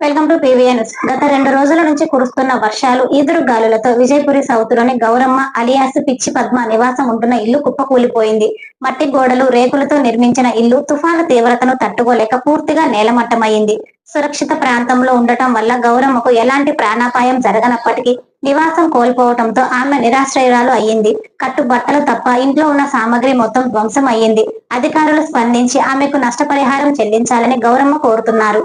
Welcome to PVN గత రెండు రోజుల నుంచి కురుస్తున్న వర్షాలు ఈదురు గాలులతో విజయపురి సౌత్లోని గౌరమ్మ అలియాస్ పిచ్చి పద్మ నివాసం ఉంటున్న ఇల్లు కుప్పకూలిపోయింది. మట్టి గోడలు రేకులతో నిర్మించిన ఇల్లు తుఫాను తీవ్రతను తట్టుకోలేక పూర్తిగా నేలమట్టమయ్యింది సురక్షిత ప్రాంతంలో ఉండటం వల్ల గౌరమ్మకు ఎలాంటి ప్రాణాపాయం జరగనప్పటికీ నివాసం కోల్పోవడంతో ఆమె నిరాశ్రయురాలు అయ్యింది. కట్టు బట్టలు తప్ప ఇంట్లో ఉన్న సామాగ్రి మొత్తం ధ్వంసం అయ్యింది అధికారులు స్పందించి ఆమెకు నష్టపరిహారం చెల్లించాలని గౌరమ్మ కోరుతున్నారు.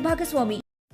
ಭಾಗಸ್ವಾಮಿ.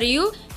మరియు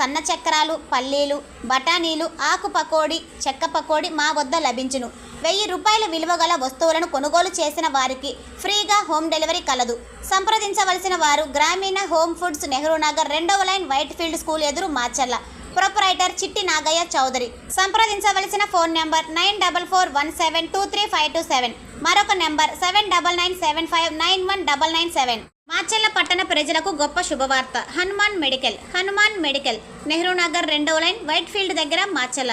సన్న చక్రాలు పల్లీలు బఠానీలు ఆకు పకోడి చెక్క పకోడీ మా వద్ద లభించును. వెయ్యి రూపాయల విలువ గల వస్తువులను కొనుగోలు చేసిన వారికి ఫ్రీగా హోమ్ డెలివరీ కలదు. సంప్రదించవలసిన వారు గ్రామీణ హోమ్ ఫుడ్స్ నెహ్రూ నగర్ రెండవ లైన్ వైట్ ఫీల్డ్ స్కూల్ ఎదురు మాచర్ల. ప్రొపరైటర్ చిట్టి నాగయ్య చౌదరి సంప్రదించవలసిన phone number nine double four one seven two three five two seven మరొక number seven double nine seven five nine one double nine seven Macherla పట్టణ ప్రజలకు గొప్ప శుభవార్త. Hanuman medical Hanuman medical. Nehru Nagar రెండవ line white field దగ్గర మాచెల్ల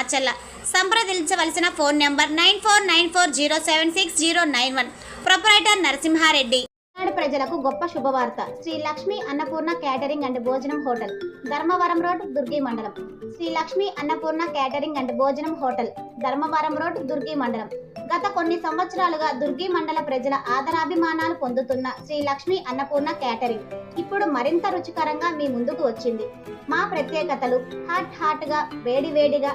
మార్చల్ల. సంప్రదించవలసిన phone number nine four nine four zero seven six zero nine one. Proprietor Narasimhareddy. ప్రజలకు గొప్ప శుభవార్త. శ్రీ లక్ష్మి అన్నపూర్ణ క్యాటరింగ్ అండ్ భోజనం హోటల్ ధర్మవరం రోడ్ దుర్గి మండలం. శ్రీ లక్ష్మి అన్నపూర్ణ క్యాటరింగ్ అండ్ భోజనం హోటల్ ధర్మవరం రోడ్ దుర్గి మండలం. గత కొన్ని సంవత్సరాలుగా దుర్గి మండల ప్రజల ఆదరాభిమానాలు పొందుతున్న శ్రీ లక్ష్మి అన్నపూర్ణ క్యాటరింగ్ ఇప్పుడు మరింత రుచికరంగా మీ ముందుకు వచ్చింది. మా ప్రత్యేకతలు హాట్ హాట్గా వేడి వేడిగా